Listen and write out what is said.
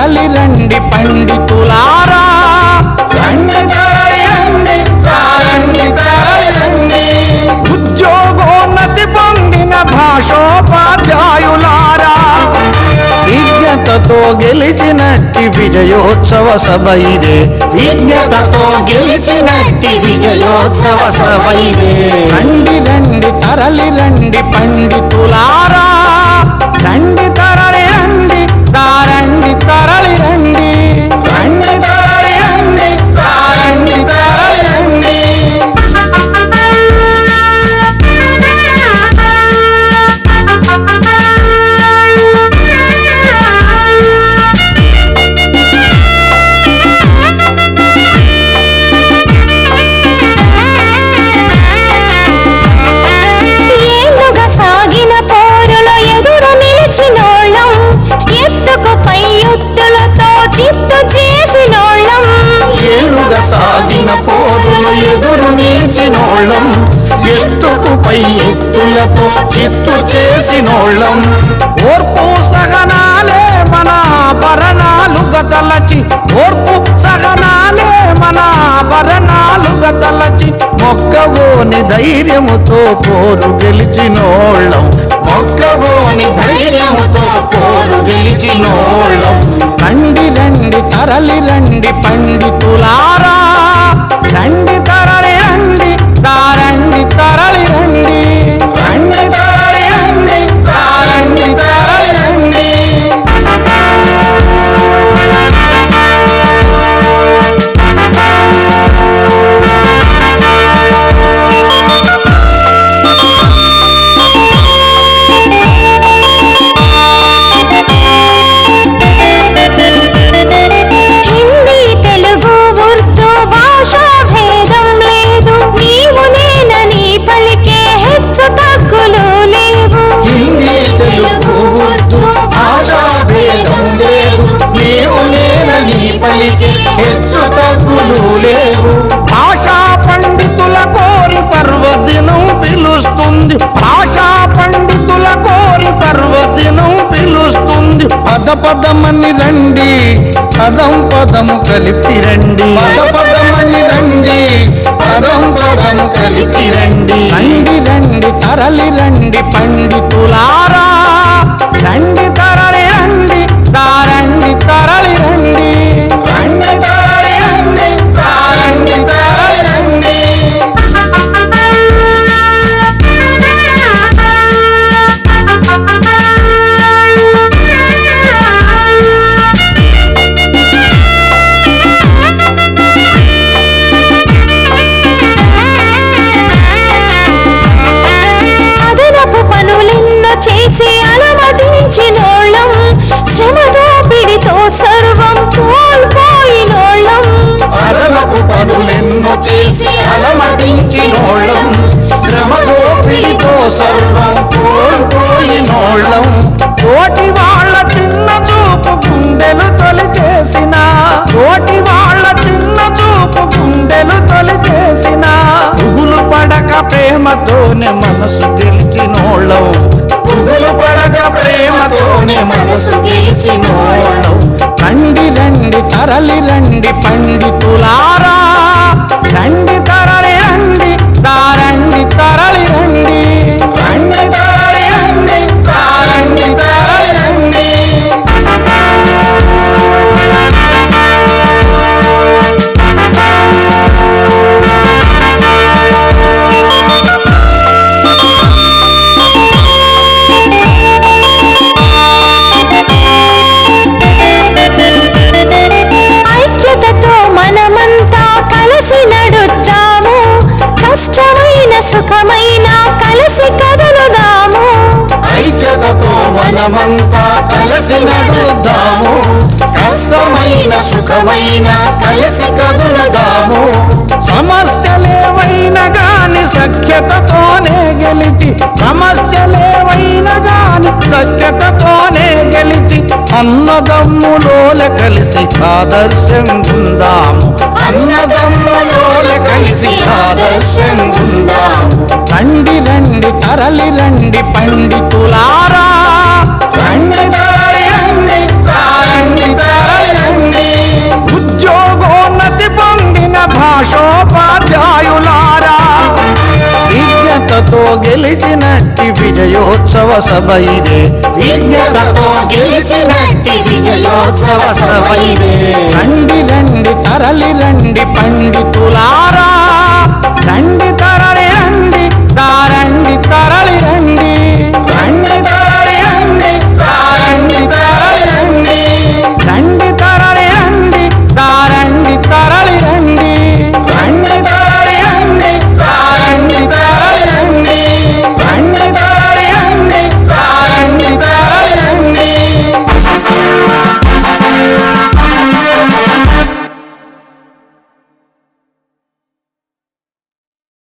తరలి రండి పండితులారా ఉద్యోగోన్నతి పొందిన భాషోపాధ్యాయులారా. విజ్ఞతతో గెలిచినట్టి విజయోత్సవ సభ ఇదే. విజ్ఞతతో గెలిచినట్టి విజయోత్సవ సభ ఇదే. రండి రండి తరలి రండి పండితులారా రండి ఎత్తులతో చిత్తు చేసినోళ్ళం. ఓర్పు సహనాలే మన భరణాలుగా తలచి ఓర్పు సహనాలే మన భరణాలుగా తలచి మొక్కవోని ధైర్యముతో పోరు గెలిచినోళ్ళం. మొక్కవోని ధైర్యముతో పోరు గెలిచినోళ్ళం. రండి రండి తరలి రండి పండితులారా. పద పదమని రండి. పదం పదము కలిపి రండి. పద పదమని రండి. పదం పదము కలిపి రండి. రండి రండి తరలి రండి పండితులారా. రండి సర్వం కోల్పోయినోళ్ళం. తోటి వాళ్ళ చిన్న చూపు గుండెలు తొలి చేసిన తోటి వాళ్ళ చిన్న చూపు గుండెలు తొలి చేసిన పుగులు పడక ప్రేమతోనే మనసు గెలిచినోళ్ళం. పువ్వులు పడక ప్రేమతోనే మనసు గెలిచినోళ్ళం. రండి రండి తరలి రండి పండితులారా. రండి నడుద్దాము కష్టమైన సుఖమైన కలిసి కదులుదాము. సమస్యలేవైనా గాని సఖ్యతతోనే గెలిచి సమస్యలేవైనా గాని సఖ్యతతోనే గెలిచి అన్నదమ్ములోల కలిసి ఆదర్శం ఉందాము అన్నదమ్ములోల కలిసి ఆదర్శం భాషోపాధ్యాయులారా విజ్ఞతతో గెలిచినట్టి విజయోత్సవ సభ ఇదే. విజ్ఞతతో గెలిచినట్టి విజయోత్సవ సభ ఇదే. రండి రండి తరలి రండి పండితులారా